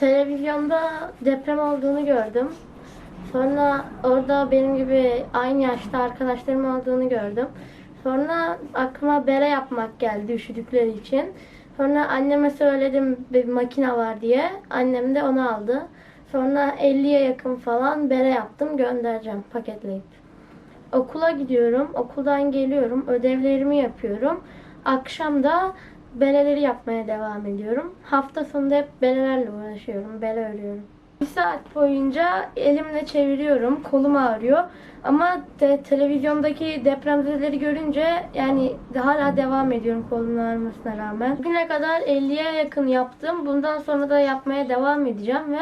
Televizyonda deprem olduğunu gördüm. Sonra orada benim gibi aynı yaşta arkadaşlarım olduğunu gördüm. Sonra aklıma bere yapmak geldi üşüdükleri için. Sonra anneme söyledim bir makine var diye. Annem de onu aldı. Sonra 50'ye yakın falan bere yaptım göndereceğim paketleyip. Okula gidiyorum. Okuldan geliyorum. Ödevlerimi yapıyorum. Akşam da beleleri yapmaya devam ediyorum. Hafta sonunda hep belelerle uğraşıyorum. Bele örüyorum. Bir saat boyunca elimle çeviriyorum. Kolum ağrıyor. Ama de, televizyondaki depremzedeleri görünce yani hala devam ediyorum kolumun ağrımasına rağmen. Bugüne kadar 50'ye yakın yaptım. Bundan sonra da yapmaya devam edeceğim ve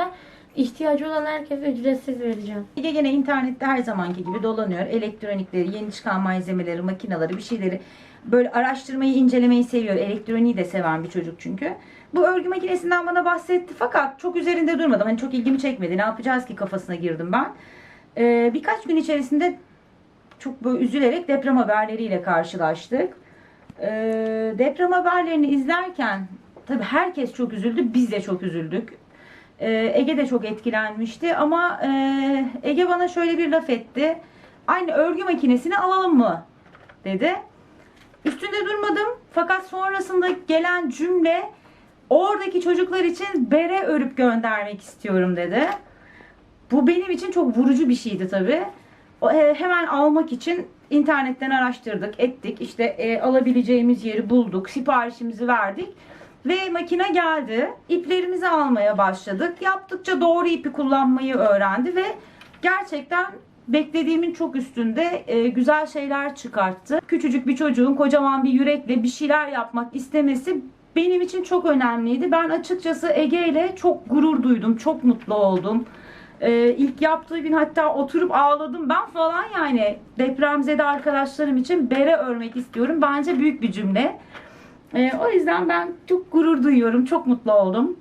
ihtiyacı olan herkese ücretsiz vereceğim. Ege gene internette her zamanki gibi dolanıyor. Elektronikleri, yeni çıkan malzemeleri, makinaları, bir şeyleri böyle araştırmayı, incelemeyi seviyor. Elektroniği de seven bir çocuk çünkü. Bu örgü makinesinden bana bahsetti fakat çok üzerinde durmadım. Hani çok ilgimi çekmedi. Ne yapacağız ki kafasına girdim ben. Ee, birkaç gün içerisinde çok böyle üzülerek deprem haberleriyle karşılaştık. Ee, deprem haberlerini izlerken tabii herkes çok üzüldü. Biz de çok üzüldük. Ee, Ege de çok etkilenmişti ama e, Ege bana şöyle bir laf etti. Aynı örgü makinesini alalım mı? dedi. Üstünde durmadım fakat sonrasında gelen cümle oradaki çocuklar için bere örüp göndermek istiyorum dedi. Bu benim için çok vurucu bir şeydi tabii. E, hemen almak için internetten araştırdık, ettik. İşte e, alabileceğimiz yeri bulduk, siparişimizi verdik. Ve makine geldi. İplerimizi almaya başladık. Yaptıkça doğru ipi kullanmayı öğrendi ve gerçekten beklediğimin çok üstünde e, güzel şeyler çıkarttı. Küçücük bir çocuğun kocaman bir yürekle bir şeyler yapmak istemesi benim için çok önemliydi. Ben açıkçası Ege ile çok gurur duydum, çok mutlu oldum. Ee, ilk yaptığı gün hatta oturup ağladım ben falan yani depremzede arkadaşlarım için bere örmek istiyorum. Bence büyük bir cümle. Ee, o yüzden ben çok gurur duyuyorum, çok mutlu oldum.